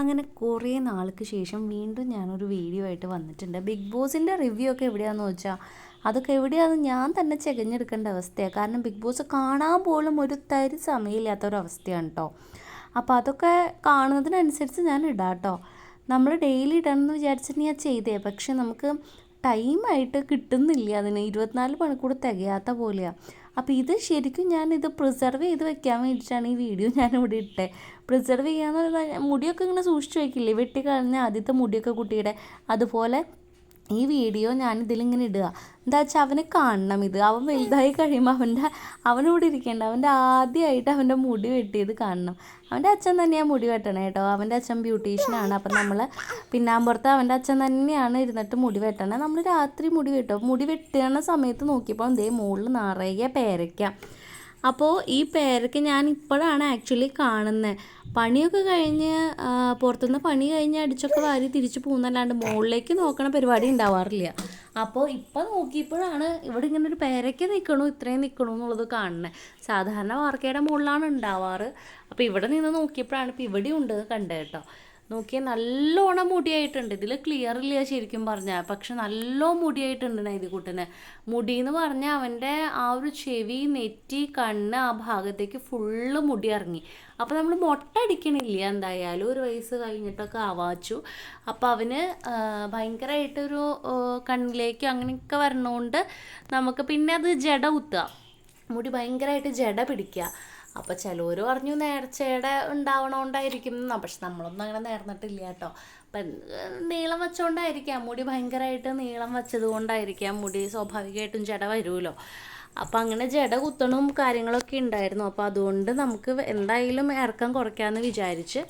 അങ്ങനെ കുറേ നാൾക്ക് ശേഷം വീണ്ടും ഞാനൊരു വീഡിയോ ആയിട്ട് വന്നിട്ടുണ്ട്. ബിഗ് ബോസിന്റെ റിവ്യൂ ഒക്കെ എവിടെയാണെന്ന് വെച്ചാൽ അതൊക്കെ എവിടെയാണെന്ന് ഞാൻ തന്നെ ചെകഞ്ഞെടുക്കേണ്ട അവസ്ഥയാണ് കാരണം ബിഗ് ബോസ് കാണാൻ പോലും ഒരു തരി സമയമില്ലാത്ത ഒരു അവസ്ഥയാണ് കേട്ടോ അപ്പോൾ അതൊക്കെ കാണുന്നതിനനുസരിച്ച് ഞാൻ ഇടാം കേട്ടോ നമ്മൾ ഡെയിലി ഇടണമെന്ന് വിചാരിച്ചിട്ട് ഞാൻ ചെയ്തേ. പക്ഷെ നമുക്ക് ടൈമായിട്ട് കിട്ടുന്നില്ല. അതിന് ഇരുപത്തിനാല് മണിക്കൂർ തികയാത്ത പോലെയാണ് അപ്പോൾ ഇത് ശരിക്കും ഞാനിത് പ്രിസർവ് ചെയ്ത് വെക്കാൻ വേണ്ടിയിട്ടാണ് ഈ വീഡിയോ ഞാൻ ഇവിടെ ഇട്ടേ. പ്രിസർവ് ചെയ്യാന്ന് പറഞ്ഞാൽ മുടിയൊക്കെ ഇങ്ങനെ സൂക്ഷിച്ച് വെക്കില്ലേ? വെട്ടി കളഞ്ഞ ആദ്യത്തെ മുടിയൊക്കെ കുട്ടിയുടെ അതുപോലെ ഈ വീഡിയോ ഞാൻ ഇതിലിങ്ങനെ ഇടുക. എന്താ വെച്ചാൽ അവനെ കാണണം ഇത്. അവൻ വലുതായി കഴിയുമ്പോൾ അവന്റെ അവനോട് ഇരിക്കേണ്ട. അവന്റെ ആദ്യമായിട്ട് അവന്റെ മുടി വെട്ടിയത് കാണണം. അവന്റെ അച്ഛൻ തന്നെയാണ് മുടി വെട്ടണേ കേട്ടോ. അവന്റെ അച്ഛൻ ബ്യൂട്ടീഷ്യനാണ്. അപ്പം നമ്മൾ പിന്നാമ്പുറത്ത് അവന്റെ അച്ഛൻ തന്നെയാണ് ഇരുന്നിട്ട് മുടി വെട്ടണേ. നമ്മൾ രാത്രി മുടി വെട്ടും. മുടി വെട്ടണ സമയത്ത് നോക്കിയപ്പോൾ ദേ മുകളിൽ നിറയെ പേരയ്ക്ക. അപ്പോൾ ഈ പേരയ്ക്ക് ഞാൻ ഇപ്പോഴാണ് ആക്ച്വലി കാണുന്നത് പണിയൊക്കെ കഴിഞ്ഞ് പുറത്തുനിന്ന് പണി കഴിഞ്ഞ് അടിച്ചൊക്കെ വാരി തിരിച്ചു പോകുന്നല്ലാണ്ട് മുകളിലേക്ക് നോക്കണ പരിപാടി ഉണ്ടാവാറില്ല. അപ്പോൾ ഇപ്പം നോക്കിയപ്പോഴാണ് ഇവിടെ ഇങ്ങനെ ഒരു പേരയ്ക്ക് നിൽക്കണു ഇത്രയും നിൽക്കണു എന്നുള്ളത് കാണുന്നത് സാധാരണ വാർക്കയുടെ മുകളിലാണ് ഉണ്ടാവാറ്. അപ്പോൾ ഇവിടെ നിന്ന് നോക്കിയപ്പോഴാണ് ഇപ്പോൾ ഇവിടെ ഉണ്ട് കണ്ടത് കേട്ടോ. നോക്കിയാൽ നല്ലോണം മുടിയായിട്ടുണ്ട്. ഇതിൽ ക്ലിയർ ഇല്ല ശരിക്കും പറഞ്ഞാൽ പക്ഷെ നല്ല മുടിയായിട്ടുണ്ട് നൈതികുട്ടന്. മുടി എന്ന് പറഞ്ഞാൽ അവന്റെ ആ ഒരു ചെവി നെറ്റി കണ്ണ് ആ ഭാഗത്തേക്ക് ഫുള്ള് മുടി ഇറങ്ങി. അപ്പോൾ നമ്മൾ മുട്ട അടിക്കണില്ല എന്തായാലും. ഒരു വയസ്സ് കഴിഞ്ഞിട്ടൊക്കെ ആവാച്ചു. അപ്പോൾ അവന് ഭയങ്കരമായിട്ടൊരു കണ്ണിലേക്ക് അങ്ങനെയൊക്കെ വരണോണ്ട് നമുക്ക് പിന്നെ അത് ജട കുത്തുക. മുടി ഭയങ്കരമായിട്ട് ജട പിടിക്കുക. അപ്പോൾ ചിലവർ പറഞ്ഞു നേർച്ചയുടെ ഉണ്ടാവണോണ്ടായിരിക്കും പക്ഷെ നമ്മളൊന്നും അങ്ങനെ നേർന്നിട്ടില്ല കേട്ടോ അപ്പം നീളം വെച്ചോണ്ടായിരിക്കാം. മുടി ഭയങ്കരമായിട്ട് നീളം വെച്ചത് കൊണ്ടായിരിക്കാം. മുടി സ്വാഭാവികമായിട്ടും ജട വരുമല്ലോ അപ്പം അങ്ങനെ ജട കുത്തണും കാര്യങ്ങളൊക്കെ ഉണ്ടായിരുന്നു അപ്പോൾ അതുകൊണ്ട് നമുക്ക് എന്തായാലും ഇറക്കം കുറയ്ക്കാമെന്ന് വിചാരിച്ച്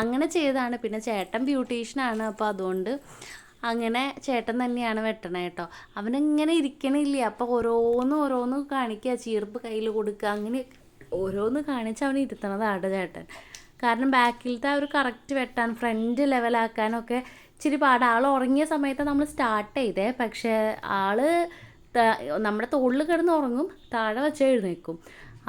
അങ്ങനെ ചെയ്തതാണ് പിന്നെ ചേട്ടൻ ബ്യൂട്ടീഷ്യനാണ് അപ്പോൾ അതുകൊണ്ട് അങ്ങനെ ചേട്ടൻ തന്നെയാണ് വെട്ടണേ കേട്ടോ അവനിങ്ങനെ ഇരിക്കണില്ല. അപ്പോൾ ഓരോന്ന് ഓരോന്ന് കാണിക്കുക ചീർപ്പ് കയ്യിൽ കൊടുക്കുക അങ്ങനെ ഓരോന്ന് കാണിച്ച് അവൻ ഇരുത്തണതാണ് ചേട്ടൻ. കാരണം ബാക്കിലത്തെ ആ ഒരു കറക്റ്റ് വെട്ടാൻ ഫ്രണ്ട് ലെവലാക്കാനൊക്കെ ഇച്ചിരി പാട്. ആൾ ഉറങ്ങിയ സമയത്ത് നമ്മൾ സ്റ്റാർട്ട് ചെയ്തേ. പക്ഷേ ആൾ നമ്മുടെ തോളിൽ കിടന്ന് ഉറങ്ങും താഴെ വെച്ച് എഴുന്നേക്കും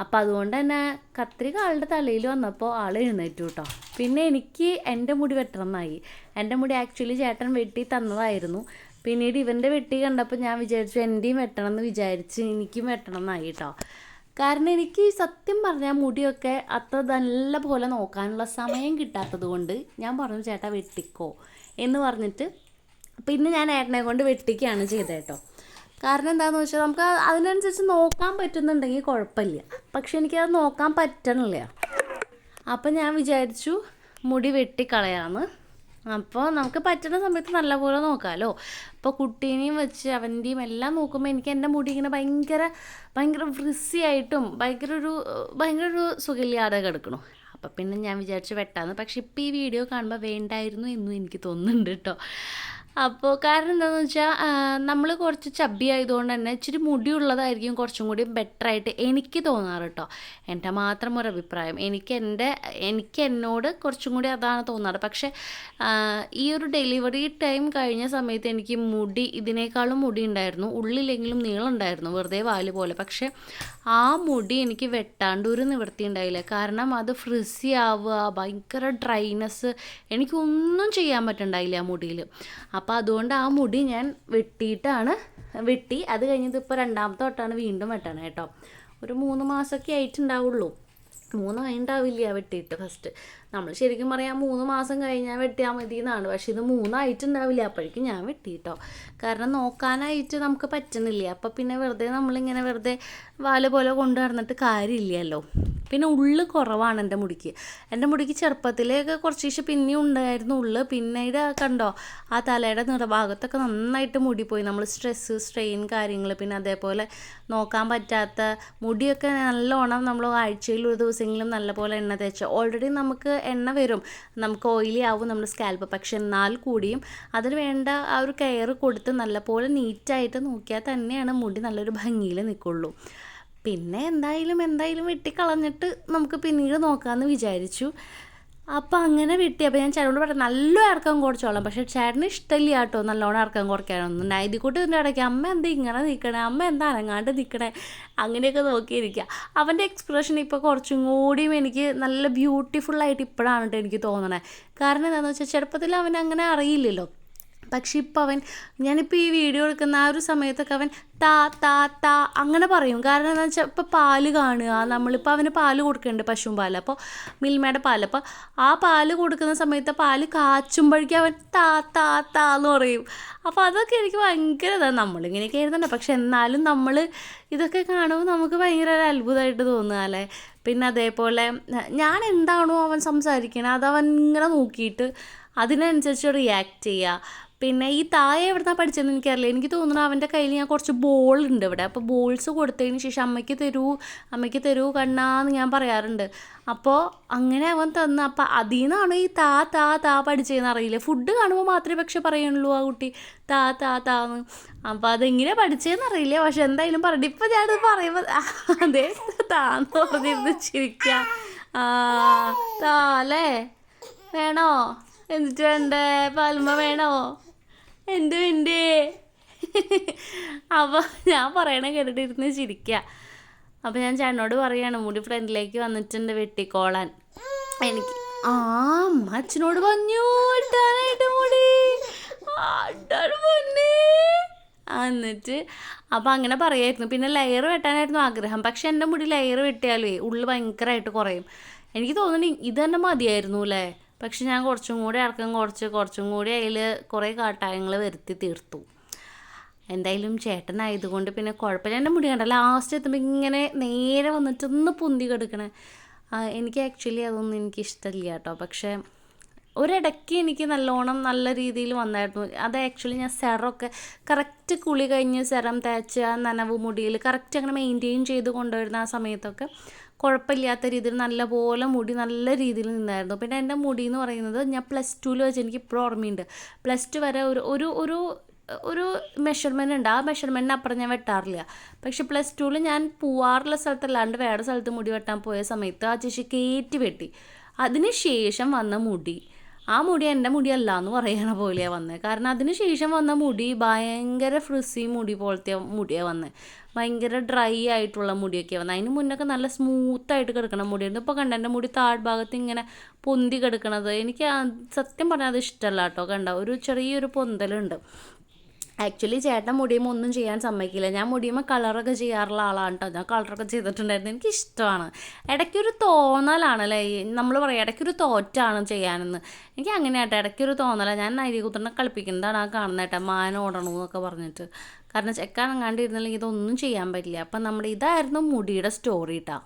അപ്പം അതുകൊണ്ട് തന്നെ കത്രിക ആളുടെ തലയിൽ വന്നപ്പോൾ ആൾ എഴുന്നേറ്റു കേട്ടോ പിന്നെ എനിക്ക് എന്റെ മുടി വെട്ടണമെന്നായി. എന്റെ മുടി ആക്ച്വലി ചേട്ടൻ വെട്ടി തന്നതായിരുന്നു. പിന്നീട് ഇവന്റെ വെട്ടി കണ്ടപ്പോൾ ഞാൻ വിചാരിച്ചു എന്റെയും വെട്ടണം എന്ന് വിചാരിച്ച് എനിക്കും വെട്ടണം എന്നായി കേട്ടോ കാരണം എനിക്ക് സത്യം പറഞ്ഞാൽ മുടിയൊക്കെ അത്ര നല്ല പോലെ നോക്കാനുള്ള സമയം കിട്ടാത്തത് കൊണ്ട് ഞാൻ പറഞ്ഞു ചേട്ടാ വെട്ടിക്കോ. എന്ന് പറഞ്ഞിട്ട് പിന്നെ ഞാൻ ഏട്ടനെ കൊണ്ട് വെട്ടിക്കുകയാണ് ചെയ്തത് കേട്ടോ. കാരണം എന്താണെന്ന് വെച്ചാൽ നമുക്ക് അതിനനുസരിച്ച് നോക്കാൻ പറ്റുന്നുണ്ടെങ്കിൽ കുഴപ്പമില്ല. പക്ഷെ എനിക്കത് നോക്കാൻ പറ്റണില്ല. അപ്പം ഞാൻ വിചാരിച്ചു മുടി വെട്ടിക്കളയാന്ന് അപ്പോൾ നമുക്ക് പറ്റുന്ന സമയത്ത് നല്ലപോലെ നോക്കാമല്ലോ അപ്പോൾ കുട്ടീനെയും വെച്ച് അവന്റെയും എല്ലാം നോക്കുമ്പോൾ എനിക്ക് എന്റെ മുടി ഇങ്ങനെ ഭയങ്കര ഭയങ്കര ആയിട്ടും ഭയങ്കര ഒരു ഭയങ്കര ഒരു സുഖമില്ലാതെ കിടക്കണു. അപ്പോൾ പിന്നെ ഞാൻ വിചാരിച്ചു വെട്ടാന്ന്. പക്ഷെ ഇപ്പോൾ ഈ വീഡിയോ കാണുമ്പോൾ വേണ്ടായിരുന്നു എന്നും എനിക്ക് തോന്നുന്നുണ്ട് കേട്ടോ അപ്പോൾ കാരണം എന്താണെന്ന് വെച്ചാൽ നമ്മൾ കുറച്ച് ചബ്ബി ആയതുകൊണ്ട് തന്നെ ഇച്ചിരി മുടിയുള്ളതായിരിക്കും കുറച്ചും കൂടി ബെറ്റർ ആയിട്ട് എനിക്ക് തോന്നാറ് കേട്ടോ എന്റെ മാത്രം ഒരു അഭിപ്രായം. എനിക്ക് എന്റെ എനിക്ക് എന്നോട് കുറച്ചും കൂടി അതാണ് തോന്നാറ്. പക്ഷേ ഈ ഒരു ഡെലിവറി ടൈം കഴിഞ്ഞ സമയത്ത് എനിക്ക് മുടി ഇതിനേക്കാളും മുടി ഉണ്ടായിരുന്നു. ഉള്ളിലെങ്കിലും നീളം ഉണ്ടായിരുന്നു. വെറുതെ വാൽ പോലെ. പക്ഷേ ആ മുടി എനിക്ക് വെട്ടാണ്ട് ഒരു നിവൃത്തി ഉണ്ടായില്ല കാരണം അത് ഫ്രിസി ആവുക ഭയങ്കര ഡ്രൈനെസ് എനിക്കൊന്നും ചെയ്യാൻ പറ്റണ്ടായില്ല ആ മുടിയിൽ അപ്പോൾ അതുകൊണ്ട് ആ മുടി ഞാൻ വെട്ടിയിട്ടാണ് വെട്ടി. അത് കഴിഞ്ഞത് ഇപ്പോൾ രണ്ടാമത്തെ തൊട്ടാണ് വീണ്ടും വെട്ടണം കേട്ടോ ഒരു മൂന്ന് മാസമൊക്കെ ആയിട്ടുണ്ടാവുള്ളൂ. മൂന്ന് കഴിഞ്ഞിട്ടാവില്ല വെട്ടിയിട്ട് ഫസ്റ്റ് നമ്മൾ ശരിക്കും പറയാം മൂന്ന് മാസം കഴിഞ്ഞാൽ വെട്ടിയാൽ മതി എന്നാണ് പക്ഷെ ഇത് മൂന്നായിട്ടുണ്ടാവില്ല. അപ്പോഴേക്കും ഞാൻ വെട്ടിയിട്ടോ കാരണം നോക്കാനായിട്ട് നമുക്ക് പറ്റുന്നില്ല. അപ്പം പിന്നെ വെറുതെ നമ്മളിങ്ങനെ വെറുതെ വാൽ പോലെ കൊണ്ടു നടന്നിട്ട് കാര്യമില്ലല്ലോ. പിന്നെ ഉള്ളു കുറവാണ് എന്റെ മുടിക്ക്. എന്റെ മുടിക്ക് ചെറുപ്പത്തിലേക്ക് കുറച്ച് ശേഷം പിന്നെയും ഉണ്ടായിരുന്നു. ഉള്ളു പിന്നീട് കണ്ടോ? ആ തലയുടെ നിറഭാഗത്തൊക്കെ നന്നായിട്ട് മുടി പോയി നമ്മൾ സ്ട്രെസ്സ് സ്ട്രെയിൻ കാര്യങ്ങൾ പിന്നെ അതേപോലെ നോക്കാൻ പറ്റാത്ത മുടിയൊക്കെ നല്ലോണം നമ്മൾ ആഴ്ചയിൽ ഒരു ദിവസമെങ്കിലും നല്ലപോലെ എണ്ണ തേച്ച് ഓൾറെഡി നമുക്ക് എണ്ണ വരും. നമുക്ക് ഓയിലി ആവും നമ്മുടെ സ്കാൽപ്പ് പക്ഷെ എന്നാൽ കൂടിയും അതിന് വേണ്ട ആ ഒരു കെയർ കൊടുത്ത് നല്ലപോലെ നീറ്റായിട്ട് നോക്കിയാൽ തന്നെയാണ് മുടി നല്ലൊരു ഭംഗിയിൽ നിൽക്കുള്ളൂ പിന്നെ എന്തായാലും എന്തായാലും വെട്ടിക്കളഞ്ഞിട്ട് നമുക്ക് പിന്നീട് നോക്കാമെന്ന് വിചാരിച്ചു. അപ്പം അങ്ങനെ വിട്ടി. അപ്പോൾ ഞാൻ ചേട്ടനോട് പറഞ്ഞു നല്ല ഇറക്കം കുറച്ചോളാം. പക്ഷേ ചേട്ടന് ഇഷ്ടമില്ല കേട്ടോ നല്ലോണം ഇറക്കം കുറയ്ക്കാനൊന്നും. നൈതി കൂട്ടി ഇതിന്റെ ഇടയ്ക്ക് അമ്മ എന്താ ഇങ്ങനെ നിൽക്കണേ അമ്മ എന്താ അനങ്ങാണ്ട് നിൽക്കണേ അങ്ങനെയൊക്കെ നോക്കിയിരിക്കുക അവന്റെ എക്സ്പ്രഷൻ ഇപ്പോൾ കുറച്ചും കൂടിയും എനിക്ക് നല്ല ബ്യൂട്ടിഫുള്ളായിട്ട് ഇപ്പോഴാണ് കേട്ടോ എനിക്ക് തോന്നണേ. കാരണം എന്താണെന്ന് വെച്ചാൽ ചെറുപ്പത്തിൽ അവൻ അങ്ങനെ അറിയില്ലല്ലോ. പക്ഷെ ഇപ്പം അവൻ ഞാനിപ്പോൾ ഈ വീഡിയോ എടുക്കുന്ന ആ ഒരു സമയത്തൊക്കെ അവൻ താ താ താ അങ്ങനെ പറയും. കാരണം എന്താ വെച്ചാൽ ഇപ്പോൾ പാൽ കാണുക. നമ്മളിപ്പോൾ അവന് പാൽ കൊടുക്കുന്നുണ്ട് പശുവും പാൽ അപ്പോൾ മിൽമയുടെ പാൽ അപ്പോൾ ആ പാൽ കൊടുക്കുന്ന സമയത്ത് പാൽ കാച്ചുമ്പോഴേക്കും അവൻ താ താ താ എന്ന് പറയും. അപ്പോൾ അതൊക്കെ എനിക്ക് ഭയങ്കര ഇതാണ് നമ്മളിങ്ങനെയൊക്കെ ആയിരുന്നുണ്ട് പക്ഷെ എന്നാലും നമ്മൾ ഇതൊക്കെ കാണുമ്പോൾ നമുക്ക് ഭയങ്കര ഒരു അത്ഭുതമായിട്ട് തോന്നുക അല്ലേ? പിന്നെ അതേപോലെ ഞാൻ എന്താണോ അവൻ സംസാരിക്കണത് അതവൻ ഇങ്ങനെ നോക്കിയിട്ട് അതിനനുസരിച്ച് റിയാക്ട് ചെയ്യുക. പിന്നെ ഈ താഴെ എവിടുന്നാ പഠിച്ചതെന്ന് എനിക്കറിയില്ല. എനിക്ക് തോന്നുന്നു അവന്റെ കയ്യിൽ ഞാൻ കുറച്ച് ബോൾ ഉണ്ട് ഇവിടെ. അപ്പോൾ ബോൾസ് കൊടുത്തതിന് ശേഷം അമ്മയ്ക്ക് തരൂ അമ്മയ്ക്ക് തരൂ കണ്ണാന്ന് ഞാൻ പറയാറുണ്ട്. അപ്പോൾ അങ്ങനെ അവൻ തന്ന. അപ്പം അതിൽ നിന്നാണ് ഈ താ താ താ പഠിച്ചതെന്ന് അറിയില്ല. ഫുഡ് കാണുമ്പോൾ മാത്രമേ പക്ഷെ പറയുള്ളൂ ആ കുട്ടി. താ താ താന്ന്. അപ്പം അതെങ്ങനെ പഠിച്ചതെന്ന് അറിയില്ല. പക്ഷെ എന്തായാലും പറഞ്ഞു. ഇപ്പം ഞാനത് പറയുമ്പോൾ അതേ താന്ന് പറഞ്ഞിരുന്ന് ചിരിക്കാം. ആ താ അല്ലേ? വേണോ? എന്നിട്ട് വേണ്ടേ? പാൽമ വേണോ? എന്ത് എന്റെ അപ്പോൾ ഞാൻ പറയണ കേട്ടിട്ടിരുന്ന് ചിരിക്കുക അപ്പോൾ ഞാൻ ചേട്ടനോട് പറയാണ് മുടി ഫ്രണ്ടിലേക്ക് വന്നിട്ടുണ്ട് വെട്ടിക്കോളാൻ. എനിക്ക് ആ അച്ഛനോട് പറഞ്ഞു ഇട്ടാനായിട്ട് മുടി. എന്നിട്ട് അപ്പോൾ അങ്ങനെ പറയായിരുന്നു. പിന്നെ ലെയർ വെട്ടാനായിരുന്നു ആഗ്രഹം. പക്ഷെ എന്റെ മുടി ലെയർ വെട്ടിയാലേ ഉള്ളു ഭയങ്കരമായിട്ട് കുറയും. എനിക്ക് തോന്നുന്നു ഇത് തന്നെ മതിയായിരുന്നു അല്ലേ പക്ഷെ ഞാൻ കുറച്ചും കൂടി ഇറക്കം കുറച്ച് കുറച്ചും കൂടി അതിൽ കുറേ കാട്ടായങ്ങൾ വരുത്തി തീർത്തു. എന്തായാലും ചേട്ടനായതുകൊണ്ട് പിന്നെ കുഴപ്പമില്ല. എന്റെ മുടി കണ്ട? ലാസ്റ്റ് എത്തുമ്പോൾ ഇങ്ങനെ നേരെ വന്നിട്ട് ഒന്ന് പൊന്തി കിടക്കണേ. എനിക്ക് ആക്ച്വലി അതൊന്നും എനിക്ക് ഇഷ്ടമില്ല കേട്ടോ. പക്ഷേ ഒരിടയ്ക്ക് എനിക്ക് നല്ലോണം നല്ല രീതിയിൽ വന്നായിരുന്നു. അത് ആക്ച്വലി ഞാൻ സെറമൊക്കെ കറക്റ്റ് കുളി കഴിഞ്ഞ് സെറം തേച്ച് ആ നനവ് മുടിയിൽ കറക്റ്റ് അങ്ങനെ മെയിന്റെയിൻ ചെയ്ത് കൊണ്ടുവരുന്ന ആ സമയത്തൊക്കെ കുഴപ്പമില്ലാത്ത രീതിയിൽ നല്ലപോലെ മുടി നല്ല രീതിയിൽ നിന്നായിരുന്നു. പിന്നെ എന്റെ മുടി എന്ന് പറയുന്നത് ഞാൻ പ്ലസ് ടുവിൽ വെച്ച് എനിക്ക് ഇപ്പോഴും ഓർമ്മയുണ്ട്. പ്ലസ് ടു വരെ ഒരു ഒരു ഒരു ഒരു മെഷർമെന്റ് ഉണ്ട്. ആ മെഷർമെന്റിന് അപ്പുറം ഞാൻ വെട്ടാറില്ല. പക്ഷെ പ്ലസ് ടുവിൽ ഞാൻ പോവാറുള്ള സ്ഥലത്തല്ലാണ്ട് വേറെ സ്ഥലത്ത് മുടി വെട്ടാൻ പോയ സമയത്ത് ആ ചേച്ചി കയറ്റി വെട്ടി അതിന് ശേഷം വന്ന മുടി. ആ മുടി എന്റെ മുടിയല്ല എന്ന് പറയണ പോലെയാണ് വന്നത് കാരണം അതിന് ശേഷം വന്ന മുടി ഭയങ്കര ഫ്രിസി മുടി പോലത്തെ മുടിയാണ് വന്നത് ഭയങ്കര ഡ്രൈ ആയിട്ടുള്ള മുടിയൊക്കെ വന്നത് അതിന് മുന്നൊക്കെ നല്ല സ്മൂത്തായിട്ട് കിടക്കണ മുടിയായിരുന്നു. ഇപ്പോൾ കണ്ട എന്റെ മുടി താഴ്ഭാഗത്ത് ഇങ്ങനെ പൊന്തി കിടക്കണത്. എനിക്ക് സത്യം പറഞ്ഞാൽ അത് ഇഷ്ടമല്ല കേട്ടോ കണ്ട. ഒരു ചെറിയൊരു പൊന്തലുണ്ട്. ആക്ച്വലി ചേട്ടൻ മുടിയുമ്പോൾ ഒന്നും ചെയ്യാൻ സമ്മതിക്കില്ല. ഞാൻ മുടിയുമ്പോൾ കളറൊക്കെ ചെയ്യാറുള്ള ആളാണ് കേട്ടോ ഞാൻ കളറൊക്കെ ചെയ്തിട്ടുണ്ടായിരുന്നു. എനിക്ക് ഇഷ്ടമാണ്. ഇടയ്ക്കൊരു തോന്നലാണ് അല്ലേ നമ്മൾ പറയാം ഇടയ്ക്കൊരു തോറ്റാണ് ചെയ്യാനെന്ന്. എനിക്ക് അങ്ങനെ അങ്ങനെയാട്ടെ. ഇടയ്ക്കൊരു തോന്നലാണ് ഞാൻ നൈരികുത്തനെ കളിപ്പിക്കുന്നതാണ് ആ കാണുന്നത് കേട്ടോ മാന ഓടണമെന്നൊക്കെ പറഞ്ഞിട്ട്. കാരണം ചെക്കാൻ അങ്ങാണ്ടിരുന്നില്ലെങ്കിൽ ഇതൊന്നും ചെയ്യാൻ പറ്റില്ല. അപ്പം നമ്മുടെ ഇതായിരുന്നു മുടിയുടെ സ്റ്റോറി കേട്ടോ